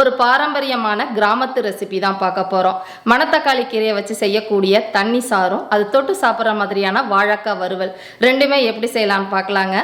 ஒரு பாரம்பரியமான கிராமத்து ரெசிபி தான் பார்க்க போகிறோம் மணத்தக்காளி கீரையை வச்சு செய்யக்கூடிய தண்ணி சாரும் அது தொட்டு சாப்பிட்ற மாதிரியான வாழைக்காய் வறுவல் ரெண்டுமே எப்படி செய்யலாம்னு பார்க்கலாங்க.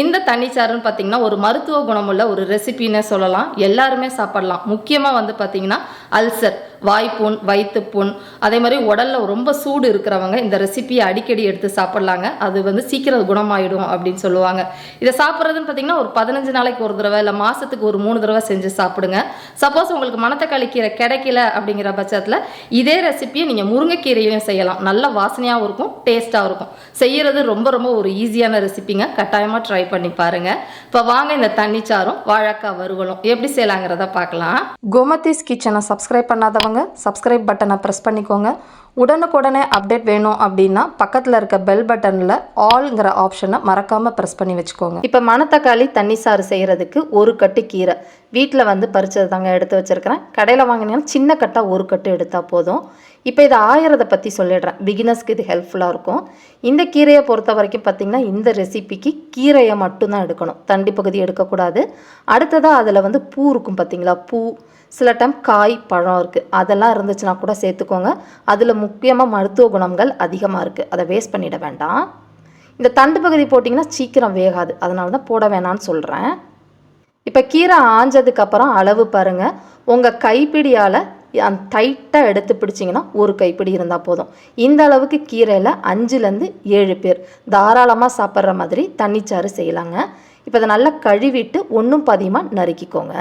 இந்த தண்ணி சாறுன்னு பார்த்தீங்கன்னா ஒரு மருத்துவ குணமுள்ள ஒரு ரெசிபின்னு சொல்லலாம். எல்லாருமே சாப்பிடலாம். முக்கியமாக வந்து பார்த்தீங்கன்னா அல்சர் வாய்ப்புண் வயிற்றுப்புண் அதே மாதிரி உடலில் ரொம்ப சூடு இருக்கிறவங்க இந்த ரெசிபியை அடிக்கடி எடுத்து சாப்பிட்லாங்க. அது வந்து சீக்கிரம் குணமாயிடும் அப்படின்னு சொல்லுவாங்க. இதை சாப்பிட்றதுன்னு பார்த்தீங்கன்னா ஒரு பதினஞ்சு நாளைக்கு ஒரு தடவை இல்லை மாதத்துக்கு ஒரு மூணு தடவை செஞ்சு சாப்பிடுங்க. சப்போஸ் உங்களுக்கு மணத்தக்காளி கீரை கிடைக்கல அப்படிங்கிற பட்சத்தில் இதே ரெசிபியை நீங்கள் முருங்கைக்கீரையிலையும் செய்யலாம். நல்ல வாசனையாகவும் இருக்கும் டேஸ்ட்டாகவும் இருக்கும். செய்யறது ரொம்ப ரொம்ப ஒரு ஈஸியான ரெசிபிங்க கட்டாயமாக ட்ரை பண்ணி பாருங்க. இப்போ வாங்க இந்த தண்ணிச்சாரும் வாழைக்காய் வறுவலும் எப்படி செய்யலாங்கிறத பார்க்கலாம் கோமதிஸ் கிச்சனை சப்ஸ்கிரைப் பண்ணாதவங்க சப்ஸ்கிரைப் பட்டனை ப்ரெஸ் பண்ணிக்கோங்க. உடனுக்குடனே அப்டேட் வேணும் அப்படின்னா பக்கத்தில் இருக்க பெல் பட்டனில் ஆல்ங்கிற ஆப்ஷனை மறக்காமல் ப்ரெஸ் பண்ணி வச்சுக்கோங்க. இப்போ மணத்தக்காளி தண்ணி சாறு செய்கிறதுக்கு ஒரு கட்டு கீரை. வீட்டில் வந்து பறிச்சது தாங்க எடுத்து வச்சுருக்கிறேன். கடையில் வாங்கினீங்கன்னா சின்ன கட்டாக ஒரு கட்டு எடுத்தால் போதும். இப்போ இதை ஆயிரதை பற்றி சொல்லிடுறேன். பிகினர்ஸ்க்கு இது ஹெல்ப்ஃபுல்லாக இருக்கும். இந்த கீரையை பொறுத்த வரைக்கும் பார்த்திங்கன்னா இந்த ரெசிபிக்கு கீரையை மட்டும்தான் எடுக்கணும். தண்டி பகுதி எடுக்கக்கூடாது. அடுத்ததாக அதில் வந்து பூ இருக்கும் பார்த்தீங்களா பூ. சில டைம் காய் பழம் இருக்குது அதெல்லாம் இருந்துச்சுன்னா கூட சேர்த்துக்கோங்க. அதில் முக்கியமாக மருத்துவ குணங்கள் அதிகமாக இருக்குது அதை வேஸ்ட் பண்ணிட வேண்டாம். இந்த தண்டு பகுதி போட்டிங்கன்னா சீக்கிரம் வேகாது. அதனால தான் போட வேணாம்னு சொல்கிறேன் இப்போ கீரை ஆஞ்சதுக்கப்புறம் அளவு பாருங்கள் உங்கள் கைப்பிடியால் டைட்டாக எடுத்து பிடிச்சிங்கன்னா ஒரு கைப்பிடி இருந்தால் போதும். இந்த அளவுக்கு கீரையில் அஞ்சுலேருந்து ஏழு பேர் தாராளமாக சாப்பிட்ற மாதிரி தண்ணிச்சாறு செய்யலாங்க. இப்போ அதை நல்லா கழுவிட்டு ஒன்றும் பதியமாக நறுக்கிக்கோங்க.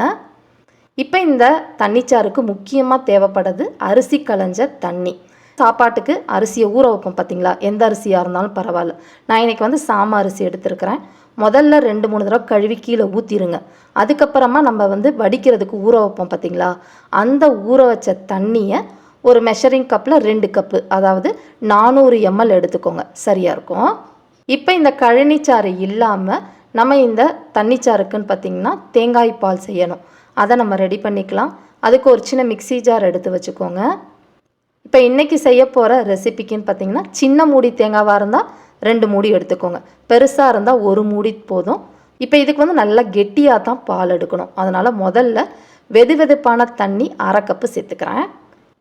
இப்போ இந்த தண்ணிச்சாருக்கு முக்கியமாக தேவைப்படுறது அரிசி களைஞ்ச தண்ணி. சாப்பாட்டுக்கு அரிசியை ஊற வைப்போம் பார்த்தீங்களா? எந்த அரிசியாக இருந்தாலும் பரவாயில்ல. நான் இன்னைக்கு வந்து சாம அரிசி எடுத்திருக்கிறேன். முதல்ல ரெண்டு மூணு தடவை கழுவி கீழே ஊற்றிருங்க அதுக்கப்புறமா நம்ம வந்து வடிக்கிறதுக்கு ஊற வைப்போம் பார்த்தீங்களா? அந்த ஊற வச்ச தண்ணியை ஒரு மெஷரிங் கப்பில் ரெண்டு கப்பு அதாவது நானூறு எம்எல் எடுத்துக்கோங்க. சரியாக இருக்கும்? இப்போ இந்த கழனிச்சாறு இல்லாமல் நம்ம இந்த தண்ணிச்சாருக்குன்னு பார்த்தீங்கன்னா தேங்காய் பால் செய்யணும். அதை நம்ம ரெடி பண்ணிக்கலாம். அதுக்கு ஒரு சின்ன மிக்ஸி ஜார் எடுத்து வச்சுக்கோங்க. இப்போ இன்றைக்கி செய்ய போகிற ரெசிபிக்குன்னு பார்த்தீங்கன்னா சின்ன மூடி தேங்காவாக இருந்தால் ரெண்டு மூடி எடுத்துக்கோங்க. பெருசாக இருந்தால் ஒரு மூடி போதும். இப்போ இதுக்கு வந்து நல்லா கெட்டியாக தான் பால் எடுக்கணும். அதனால் முதல்ல வெது வெதுப்பான தண்ணி அரை கப்பு சேர்த்துக்கிறேன்.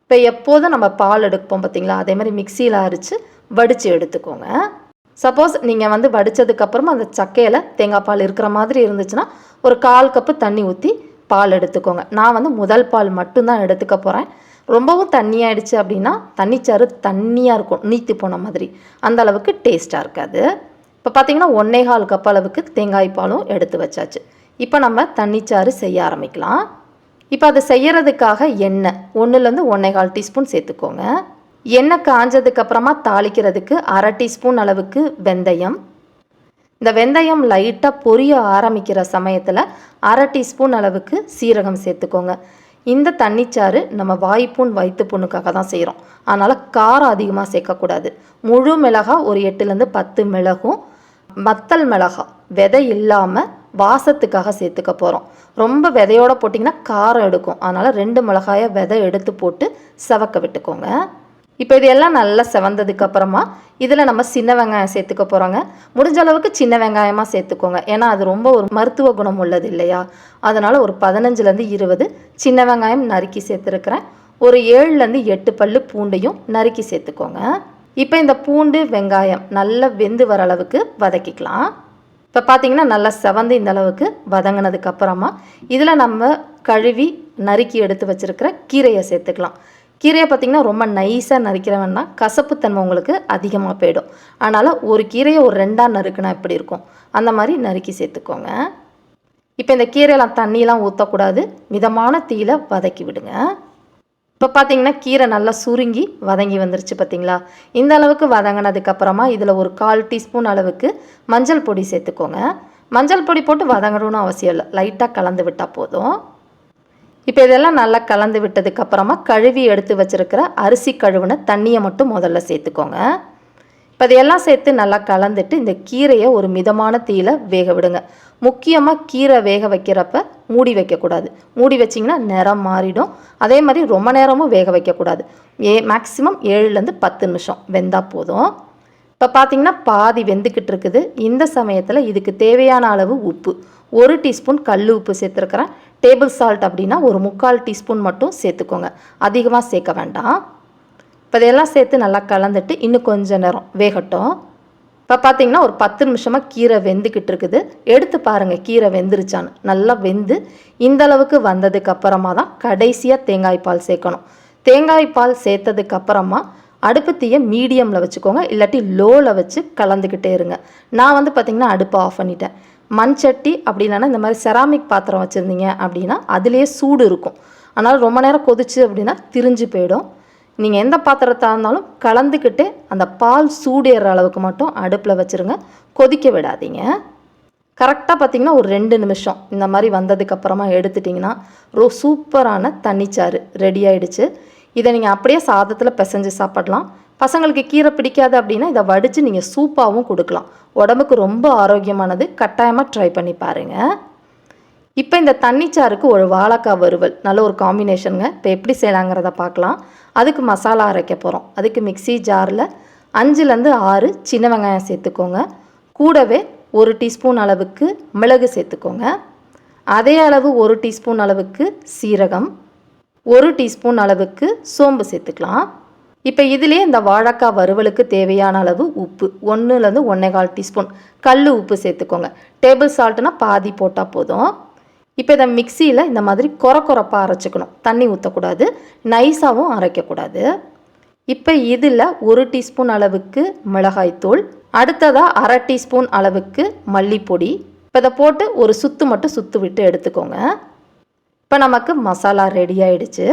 இப்போ எப்போதும் நம்ம பால் எடுப்போம் பார்த்தீங்களா அதே மாதிரி மிக்சியில் அரைச்சு வடித்து எடுத்துக்கோங்க. சப்போஸ் நீங்கள் வந்து வடித்ததுக்கப்புறமா அந்த சக்கையில் தேங்காய் பால் இருக்கிற மாதிரி இருந்துச்சுன்னா ஒரு கால் கப்பு தண்ணி ஊற்றி பால் எடுத்துக்கோங்க. நான் வந்து முதல் பால் மட்டும்தான் எடுத்துக்க போகிறேன் ரொம்பவும் தண்ணியாயிடுச்சு அப்படின்னா தண்ணிச்சாறு தண்ணியாக இருக்கும் நீத்தி போன மாதிரி. அந்த அளவுக்கு டேஸ்ட்டாக இருக்காது. இப்போ பார்த்தீங்கன்னா ஒன்னே கால் கப் அளவுக்கு தேங்காய் பாலும் எடுத்து வச்சாச்சு. இப்போ நம்ம தண்ணிச்சாறு செய்ய ஆரம்பிக்கலாம். இப்போ அதை செய்யறதுக்காக எண்ணெய் ஒன்றுலேருந்து ஒன்றே கால் டீஸ்பூன் சேர்த்துக்கோங்க. எண்ணெய் காஞ்சதுக்கப்புறமா தாளிக்கிறதுக்கு அரை டீஸ்பூன் அளவுக்கு வெந்தயம். இந்த வெந்தயம் லைட்டாக பொரிய ஆரம்பிக்கிற சமயத்தில் அரை டீஸ்பூன் அளவுக்கு சீரகம் சேர்த்துக்கோங்க. இந்த தண்ணிச்சாறு நம்ம வாய்ப்புண் வயிற்று புண்ணுக்காக தான் செய்கிறோம் அதனால் காரம் அதிகமாக சேர்க்கக்கூடாது. முழு மிளகா ஒரு எட்டுலேருந்து பத்து மிளகும் மத்தல் மிளகா விதை இல்லாமல் வாசத்துக்காக சேர்த்துக்க போகிறோம் ரொம்ப விதையோட போட்டிங்கன்னா காரம் எடுக்கும். அதனால் ரெண்டு மிளகாயை விதை எடுத்து போட்டு செவக்க விட்டுக்கோங்க. இப்போ இது எல்லாம் நல்லா செவந்ததுக்கு அப்புறமா இதில் நம்ம சின்ன வெங்காயம் சேர்த்துக்க போகிறோங்க முடிஞ்ச அளவுக்கு சின்ன வெங்காயமாக சேர்த்துக்கோங்க. ஏன்னா அது ரொம்ப ஒரு மருத்துவ குணம் உள்ளது இல்லையா? அதனால் ஒரு பதினஞ்சுலேருந்து இருபது சின்ன வெங்காயம் நறுக்கி சேர்த்துருக்கிறேன். ஒரு ஏழுலேருந்து எட்டு பல்லு பூண்டையும் நறுக்கி சேர்த்துக்கோங்க. இப்போ இந்த பூண்டு வெங்காயம் நல்லா வெந்து வர அளவுக்கு வதக்கிக்கலாம். இப்போ பார்த்தீங்கன்னா நல்லா செவந்து இந்த அளவுக்கு வதங்கினதுக்கப்புறமா இதில் நம்ம கழுவி நறுக்கி எடுத்து வச்சுருக்கிற கீரையை சேர்த்துக்கலாம். கீரையை பார்த்திங்கன்னா ரொம்ப நைஸாக நறுக்கிறவன்னா கசப்புத்தன்மை உங்களுக்கு அதிகமாக போயிடும். அதனால் ஒரு கீரையை ஒரு ரெண்டாக நறுக்குனா எப்படி இருக்கும்? அந்த மாதிரி நறுக்கி சேர்த்துக்கோங்க. இப்போ இந்த கீரையெல்லாம் தண்ணியெலாம் ஊற்றக்கூடாது மிதமான தீயில் வதக்கி விடுங்க. இப்போ பார்த்தீங்கன்னா கீரை நல்லா சுருங்கி வதங்கி வந்துருச்சு பார்த்தீங்களா? இந்த அளவுக்கு வதங்கினதுக்கப்புறமா இதில் ஒரு கால் டீஸ்பூன் அளவுக்கு மஞ்சள் பொடி சேர்த்துக்கோங்க. மஞ்சள் பொடி போட்டு வதங்கணும்னு அவசியம் இல்லை. லைட்டாக கலந்து விட்டால் போதும். இப்போ இதெல்லாம் நல்லா கலந்து விட்டதுக்கப்புறமா கழுவி எடுத்து வச்சிருக்கிற அரிசி கழுவுன தண்ணியை மட்டும் முதல்ல சேர்த்துக்கோங்க. இப்போ இதையெல்லாம் சேர்த்து நல்லா கலந்துட்டு இந்த கீரையை ஒரு மிதமான தீயில் வேக விடுங்க. முக்கியமாக கீரை வேக வைக்கிறப்ப மூடி வைக்கக்கூடாது. மூடி வச்சிங்கன்னா நிறம் மாறிடும். அதே மாதிரி ரொம்ப நேரமும் வேக வைக்கக்கூடாது. ஏ மேக்ஸிமம் ஏழுலேருந்து பத்து நிமிஷம். வெந்தால் போதும். இப்போ பார்த்தீங்கன்னா பாதி வெந்துக்கிட்டு இருக்குது. இந்த சமயத்தில் இதுக்கு தேவையான அளவு உப்பு. ஒரு டீஸ்பூன் கல் உப்பு சேர்த்துருக்குறேன். டேபிள் சால்ட் அப்படின்னா ஒரு முக்கால் டீஸ்பூன் மட்டும் சேர்த்துக்கோங்க. அதிகமாக சேர்க்க வேண்டாம். இப்போ இதையெல்லாம் சேர்த்து நல்லா கலந்துட்டு இன்னும் கொஞ்சம் நேரம் வேகட்டும். இப்போ பார்த்தீங்கன்னா ஒரு பத்து நிமிஷமாக கீரை வெந்துக்கிட்டு இருக்குது. எடுத்து பாருங்கள் கீரை வெந்துருச்சான்னு. நல்லா வெந்து இந்த அளவுக்கு வந்ததுக்கு அப்புறமா தான் கடைசியாக தேங்காய் பால் சேர்க்கணும். தேங்காய் பால் சேர்த்ததுக்கு அப்புறமா அடுப்பு தீயை மீடியமில் வச்சுக்கோங்க. இல்லாட்டி லோவில் வச்சு கலந்துக்கிட்டே இருங்க. நான் வந்து பார்த்திங்கன்னா அடுப்பை ஆஃப் பண்ணிட்டேன். மண் சட்டி அப்படி இல்லைன்னா இந்த மாதிரி செராமிக் பாத்திரம் வச்சுருந்தீங்க அப்படின்னா அதுலேயே சூடு இருக்கும். அதனால் ரொம்ப நேரம் கொதிச்சு அப்படின்னா திரிஞ்சு போயிடும். நீங்கள் எந்த பாத்திரத்தாக இருந்தாலும் கலந்துக்கிட்டு அந்த பால் சூடேற அளவுக்கு மட்டும் அடுப்பில் வச்சுருங்க. கொதிக்க விடாதீங்க. கரெக்டாக பார்த்தீங்கன்னா ஒரு ரெண்டு நிமிஷம் இந்த மாதிரி வந்ததுக்கப்புறமா எடுத்துட்டிங்கன்னா ரோ சூப்பரான தண்ணிச்சாறு ரெடி ஆயிடுச்சு. இதை நீங்கள் அப்படியே சாதத்தில் பிசைஞ்சு சாப்பிடலாம். பசங்களுக்கு கீரை பிடிக்காது அப்படின்னா இதை வடித்து நீங்கள் சூப்பாகவும் கொடுக்கலாம். உடம்புக்கு ரொம்ப ஆரோக்கியமானது. கட்டாயமாக ட்ரை பண்ணி பாருங்கள் இப்போ இந்த தண்ணிச்சாருக்கு ஒரு வாழைக்காய் வறுவல். நல்ல ஒரு காம்பினேஷனுங்க இப்போ எப்படி செய்யலாங்கிறத பார்க்கலாம். அதுக்கு மசாலா அரைக்க போகிறோம் அதுக்கு மிக்ஸி ஜாரில் அஞ்சுலேருந்து ஆறு சின்ன வெங்காயம் சேர்த்துக்கோங்க. கூடவே ஒரு டீஸ்பூன் அளவுக்கு மிளகு சேர்த்துக்கோங்க. அதே அளவு ஒரு டீஸ்பூன் அளவுக்கு சீரகம். ஒரு டீஸ்பூன் அளவுக்கு சோம்பு சேர்த்துக்கலாம். இப்போ இதிலே இந்த வாழைக்காய் வறுவலுக்கு தேவையான அளவு உப்பு ஒன்றுலேருந்து ஒன்றே கால் டீஸ்பூன். கல் உப்பு சேர்த்துக்கோங்க. டேபிள் சால்ட்னா பாதி போட்டால் போதும். இப்போ இதை மிக்சியில் இந்த மாதிரி கொர கொரப்பாக அரைச்சிக்கணும். தண்ணி ஊற்றக்கூடாது நைஸாகவும் அரைக்கக்கூடாது. இப்போ இதில் ஒரு டீஸ்பூன் அளவுக்கு மிளகாய்த்தூள் அடுத்ததாக அரை டீஸ்பூன் அளவுக்கு மல்லிப்பொடி. இப்போ இதை போட்டு ஒரு சுத்து மட்டும் சுத்து விட்டு எடுத்துக்கோங்க. இப்போ நமக்கு மசாலா ரெடி ஆயிடுச்சு.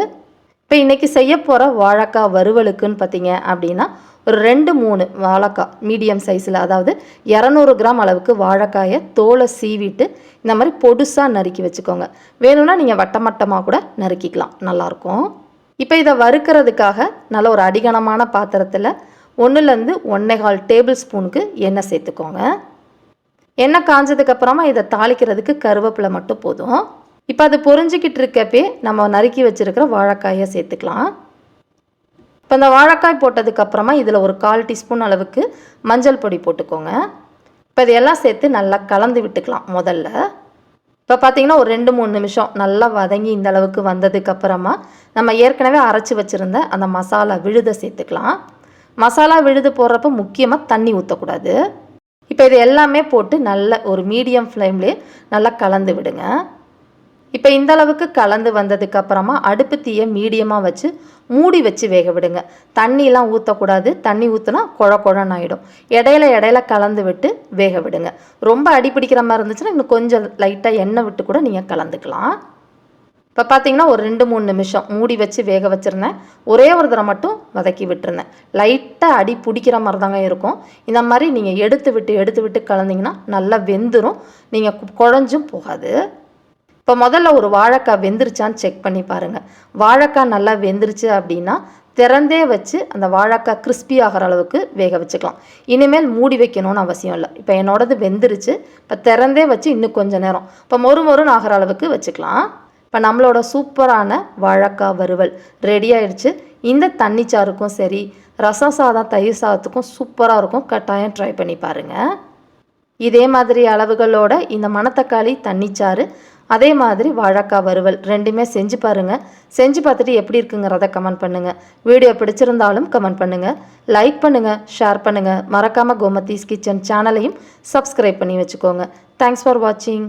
இப்போ இன்றைக்கி செய்ய போகிற வாழைக்காய் வறுவலுக்குன்னு பார்த்தீங்க அப்படின்னா ஒரு ரெண்டு மூணு வாழைக்காய் மீடியம் சைஸில் அதாவது இரநூறு கிராம் அளவுக்கு வாழைக்காயை தோலை சீவிட்டு இந்த மாதிரி பொடுசாக நறுக்கி வச்சுக்கோங்க. வேணும்னா நீங்கள் வட்டமட்டமாக கூட நறுக்கிக்கலாம். நல்லாயிருக்கும். இப்போ இதை வறுக்கிறதுக்காக நல்ல ஒரு அடிகனமான பாத்திரத்தில் ஒன்றுலேருந்து ஒன்றேகால் டேபிள் ஸ்பூனுக்கு எண்ணெய் சேர்த்துக்கோங்க. எண்ணெய் காஞ்சதுக்கப்புறமா இதை தாளிக்கிறதுக்கு கருவேப்பிலை மட்டும் போதும். இப்போ அது பொறிஞ்சிக்கிட்டு இருக்கப்பே நம்ம நறுக்கி வச்சுருக்கிற வாழைக்காயை சேர்த்துக்கலாம். இப்போ இந்த வாழைக்காய் போட்டதுக்கப்புறமா இதில் ஒரு கால் டீஸ்பூன் அளவுக்கு மஞ்சள் பொடி போட்டுக்கோங்க. இப்போ இதையெல்லாம் சேர்த்து நல்லா கலந்து விட்டுக்கலாம் முதல்ல. இப்போ பார்த்தீங்கன்னா ஒரு ரெண்டு மூணு நிமிஷம் நல்லா வதங்கி இந்த அளவுக்கு வந்ததுக்கப்புறமா நம்ம ஏற்கனவே அரைச்சி வச்சுருந்த அந்த மசாலா விழுதை சேர்த்துக்கலாம். மசாலா விழுது போடுறப்ப முக்கியமாக தண்ணி ஊற்றக்கூடாது இப்போ இது எல்லாமே போட்டு நல்ல ஒரு மீடியம் ஃப்ளேம்லேயே நல்லா கலந்து விடுங்க. இப்போ இந்த அளவுக்கு கலந்து வந்ததுக்கு அப்புறமா அடுப்பு தீயை மீடியமாக வச்சு மூடி வச்சு வேக விடுங்க. தண்ணியெலாம் ஊற்றக்கூடாது தண்ணி ஊற்றினா குழ குழன்னு ஆகிடும் இடையில இடையில கலந்து விட்டு வேக விடுங்க. ரொம்ப அடி பிடிக்கிற மாதிரி இருந்துச்சுன்னா இன்னும் கொஞ்சம் லைட்டாக எண்ணெய் விட்டு கூட நீங்கள் கலந்துக்கலாம். இப்போ பார்த்தீங்கன்னா ஒரு ரெண்டு மூணு நிமிஷம் மூடி வச்சு வேக வச்சுருந்தேன். ஒரே ஒரு தடவை மட்டும் வதக்கி விட்டுருந்தேன். லைட்டாக அடி பிடிக்கிற மாதிரி தாங்க இருக்கும். இந்த மாதிரி நீங்கள் எடுத்து விட்டு எடுத்து விட்டு கலந்தீங்கன்னா நல்லா வெந்துடும் நீங்கள் குழஞ்சும் போகாது. இப்போ முதல்ல ஒரு வாழைக்காய் வெந்துருச்சான்னு செக் பண்ணி பாருங்கள் வாழைக்காய் நல்லா வெந்துருச்சு அப்படின்னா திறந்தே வச்சு அந்த வாழைக்காய் கிறிஸ்பி ஆகிற அளவுக்கு வேக வச்சுக்கலாம். இனிமேல் மூடி வைக்கணும்னு அவசியம் இல்லை. இப்போ என்னோடது வெந்துருச்சு. இப்போ திறந்தே வச்சு இன்னும் கொஞ்சம் நேரம். இப்போ மொறு மொறுன்னு ஆகிற அளவுக்கு வச்சுக்கலாம். இப்போ நம்மளோட சூப்பரான வாழைக்காய் வறுவல் ரெடி ஆயிடுச்சு. இந்த தண்ணிச்சாருக்கும் சரி ரசம் சாதம் தயிர் சாதத்துக்கும் சூப்பராக இருக்கும். கட்டாயம் ட்ரை பண்ணி பாருங்கள் இதே மாதிரி அளவுகளோட இந்த மணத்தக்காளி தண்ணிச்சாறு அதே மாதிரி வாழைக்காய் வறுவல் ரெண்டுமே செஞ்சு பாருங்கள் செஞ்சு பார்த்துட்டு எப்படி இருக்குங்கிறத கமெண்ட் பண்ணுங்கள் வீடியோ பிடிச்சிருந்தாலும் கமெண்ட் பண்ணுங்கள் லைக் பண்ணுங்கள் ஷேர் பண்ணுங்கள் மறக்காமல் கோமதீஸ் கிச்சன் சேனலையும் சப்ஸ்கிரைப் பண்ணி வச்சுக்கோங்க. தேங்க்ஸ் ஃபார் வாட்சிங்